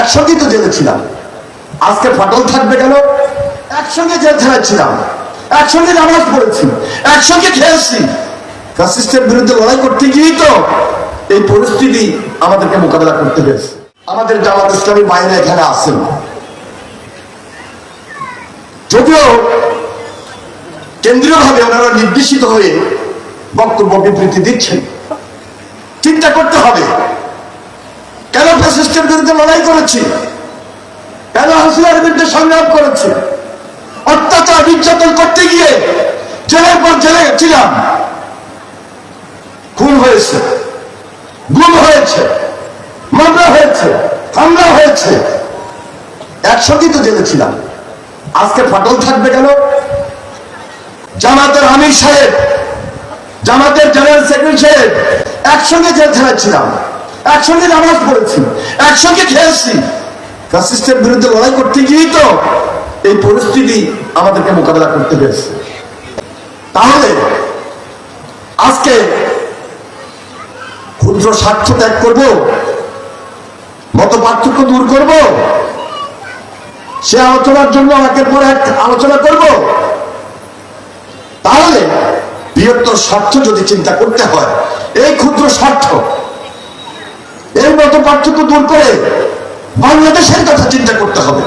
একসঙ্গেই তো জেলে ছিলাম। আজকে ফাটল থাকবে কেন? একসঙ্গে জেলখানায় ছিলাম। একসঙ্গে নামাজ পড়েছি। একসঙ্গে খেয়েছি ফ্যাসিস্টের বিরুদ্ধে লড়াই করতে গিয়েই তো এই পরিস্থিতি আমাদেরকে মোকাবেলা করতে হয়েছে। আমাদের জামাত ইসলামী বাইরে এখানে আসেন যদিও কেন্দ্রীয়ভাবে ওনারা নির্দেশিত হয়ে বক্তব্য বিবৃতি দিচ্ছেন। চিন্তা করতে হবে। ফ্যাসিস্টের বিরুদ্ধে লড়াই করেছি। বিরুদ্ধে সংগ্রাম করেছি। অত্যাচার, নির্যাতন করতে গিয়ে জেলের পর জেলে ছিলাম। খুন হয়েছে, গুম হয়েছে, মামলা হয়েছে, হামলা হয়েছে। একসঙ্গেই তো জেলে ছিলাম। আজকে ফাটল থাকবে কেন? জামাতের আমির সাহেব, জামাতের জেনারেল সেক্রেটারি সাহেব, একসঙ্গে জেলখানায় ছিলাম একসঙ্গে নামাজ পড়েছি, একসঙ্গে খেয়েছি ফ্যাসিস্টের বিরুদ্ধে লড়াই করতে গিয়েই তো এই পরিস্থিতি আমাদেরকে মোকাবেলা করতে হয়েছে। তাহলে আজকে ক্ষুদ্র স্বার্থ ত্যাগ করব, মত পার্থক্য দূর করব, সে আলোচনার জন্য একের পর এক আলোচনা করব। তাহলে বৃহত্তর স্বার্থ যদি চিন্তা করতে হয়, এই ক্ষুদ্র স্বার্থ পার্থক্য দূর করে বাংলাদেশের কথা চিন্তা করতে হবে।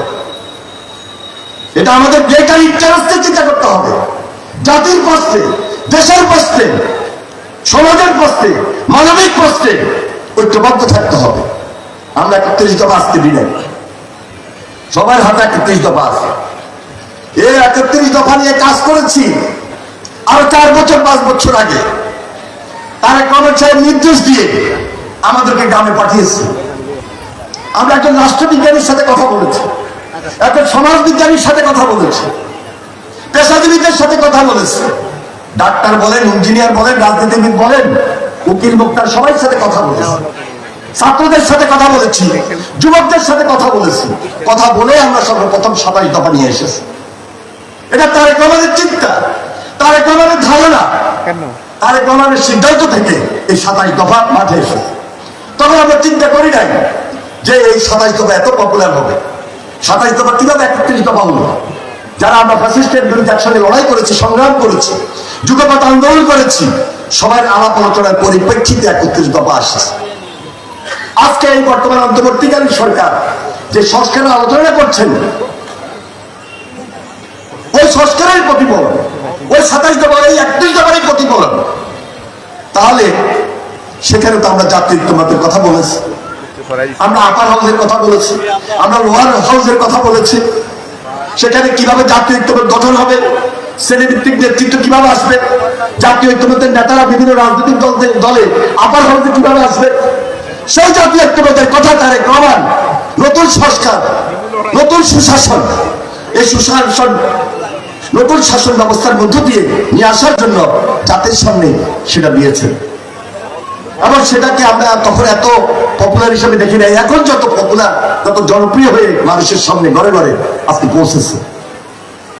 এটা আমাদের গ্রেটার ইন্টারেস্টে চিন্তা করতে হবে। জাতির প্রশ্নে, দেশের প্রশ্নে, সমাজের প্রশ্নে, মানবিক প্রশ্নে ঐক্যবদ্ধ থাকতে হবে। আমরা একত্রিশ দফা আসতে দিই নাই সবার হাতে একত্রিশ দফা আছে। এই একত্রিশ দফা নিয়ে কাজ করেছি আরও চার বছর, পাঁচ বছর আগে। তারা কর্মচারী নির্দেশ দিয়ে আমাদেরকে গ্রামে পাঠিয়েছে। আমরা একজন রাষ্ট্রবিজ্ঞানীর সাথে কথা বলেছি। একজন সমাজ বিজ্ঞানীর সাথে কথা বলেছি। পেশাজীবীদের সাথে কথা বলেছি। ডাক্তার বলেন ইঞ্জিনিয়ার বলেন রাজনীতিবিদ বলেন উকিল মুক্তার সবাই সাথে কথা বলেছি। ছাত্রদের সাথে কথা বলেছি যুবকদের সাথে কথা বলেছি। কথা বলে আমরা সর্বপ্রথম সাতাশ দফা নিয়ে এসেছি। এটা তারেক রহমানের চিন্তা। তারেক রহমানের ধারণা। তারেক রহমানের সিদ্ধান্ত থেকে এই সাতাশ দফা মাঠে এসেছে। চিন্তা করি নাই যে এই সাতাশ দফা এত পপুলার হবে। সাতাশ দফা কীভাবে একত্রিশ দফা হলো? যারা আমরা ফ্যাসিস্টের বিরুদ্ধে একসঙ্গে লড়াই করেছি, সংগ্রাম করেছি যুগপথ আন্দোলন করেছি, সবার আলাপ আলোচনার পরিপ্রেক্ষিতে একত্রিশ দফা আসছে। আজকে এই বর্তমান অন্তর্বর্তীকালীন সরকার যে সংস্কারের আলোচনা করছেন, ওই সংস্কারের প্রতিফলন, ওই সাতাশ দফার এই একত্রিশ দফারের প্রতিফলন সেখানে তো আমরা জাতীয় ঐক্যমতের কথা বলেছি। আমরা আপার হাউসের কথা বলেছি, আমরা লোয়ার হাউসের কথা বলেছি। সেখানে কীভাবে জাতীয় ঐক্যমত গঠন হবে, শ্রেণীভিত্তিক নেতৃত্ব কীভাবে আসবে জাতীয় ঐক্যমতের নেতারা বিভিন্ন রাজনৈতিক দলদের দলে আপার হাউসে কীভাবে আসবে, সেই জাতীয় ঐক্যমতের কথা তারে প্রমাণ নতুন সংস্কার, নতুন সুশাসন, এই সুশাসন, নতুন শাসন ব্যবস্থার মধ্য দিয়ে নিয়ে আসার জন্য জাতির সামনে সেটা দিয়েছেন এবং সেটাকে আমরা তখন এত পপুলার হিসেবে দেখি নাই। এখন যত পপুলার তত জনপ্রিয় হয়ে মানুষের সামনে, ঘরে ঘরে আজকে পৌঁছেছে